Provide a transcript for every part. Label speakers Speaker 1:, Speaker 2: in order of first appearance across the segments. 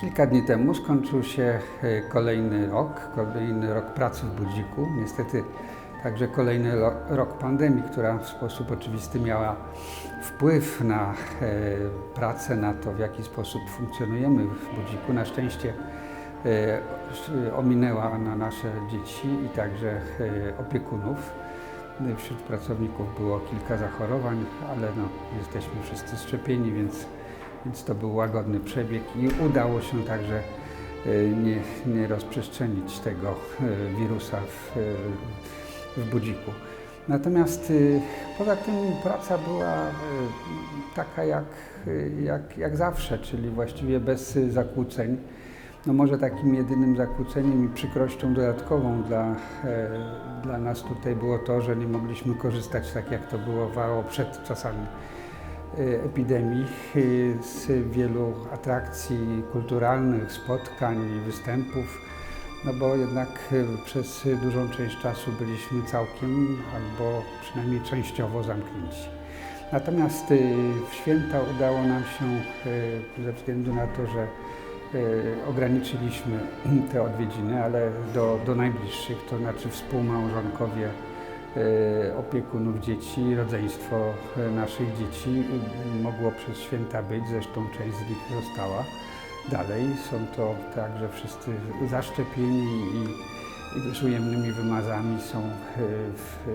Speaker 1: Kilka dni temu skończył się e, kolejny rok, kolejny rok pracy w Budziku. Niestety także kolejny rok pandemii, która w sposób oczywisty miała wpływ na e, pracę, na to w jaki sposób funkcjonujemy w Budziku. Na szczęście e, ominęła na nasze dzieci i także opiekunów. Wśród pracowników było kilka zachorowań, ale no, jesteśmy wszyscy szczepieni, więc, więc to był łagodny przebieg i udało się także e, nie, nie rozprzestrzenić tego e, wirusa w, e, w budziku. Natomiast poza tym praca była taka jak, jak, jak zawsze, czyli właściwie bez zakłóceń. No może takim jedynym zakłóceniem i przykrością dodatkową dla, e, dla nas tutaj było to, że nie mogliśmy korzystać tak jak to bywało przed czasami epidemii e, z wielu atrakcji kulturalnych, spotkań występów, no bo jednak e, przez dużą część czasu byliśmy całkiem albo przynajmniej częściowo zamknięci. Natomiast e, w święta udało nam się e, ze względu na to, że E, ograniczyliśmy te odwiedziny, ale do, do najbliższych, to znaczy współmałżonkowie e, opiekunów dzieci, rodzeństwo e, naszych dzieci e, mogło przez święta być, zresztą część z nich została dalej. Są to także wszyscy zaszczepieni i, z ujemnymi wymazami są e, w,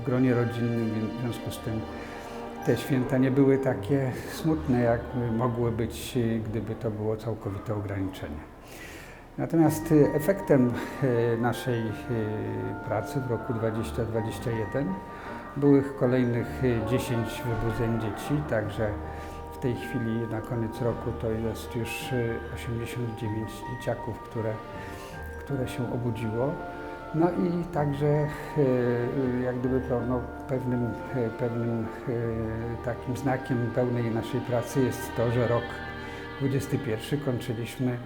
Speaker 1: w gronie rodzinnym, w związku z tym te święta nie były takie smutne, jak mogły być, gdyby to było całkowite ograniczenie. Natomiast y, efektem y, naszej y, pracy w roku 2021 były kolejnych y, 10 wybudzeń dzieci, także w tej chwili na koniec roku to jest już y, 89 dzieciaków, które, które się obudziło. No i także jak gdyby no, pewnym, pewnym takim znakiem pełnej naszej pracy jest to, że rok 21 kończyliśmy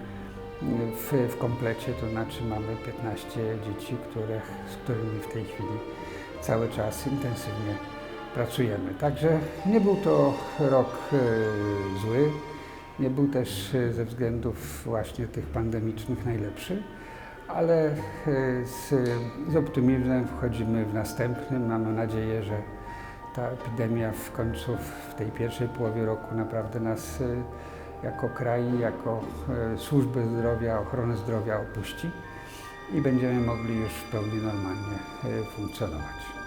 Speaker 1: w, w komplecie, to znaczy mamy 15 dzieci, które, z którymi w tej chwili cały czas intensywnie pracujemy. Także nie był to rok e, zły, nie był też e, ze względów właśnie tych pandemicznych najlepszy ale e, z, z optymizmem wchodzimy w następnym. Mamy nadzieję, że ta epidemia w końcu w tej pierwszej połowie roku naprawdę nas jako kraj, jako e, służby zdrowia, ochronę zdrowia opuści i będziemy mogli już w pełni normalnie e, funkcjonować.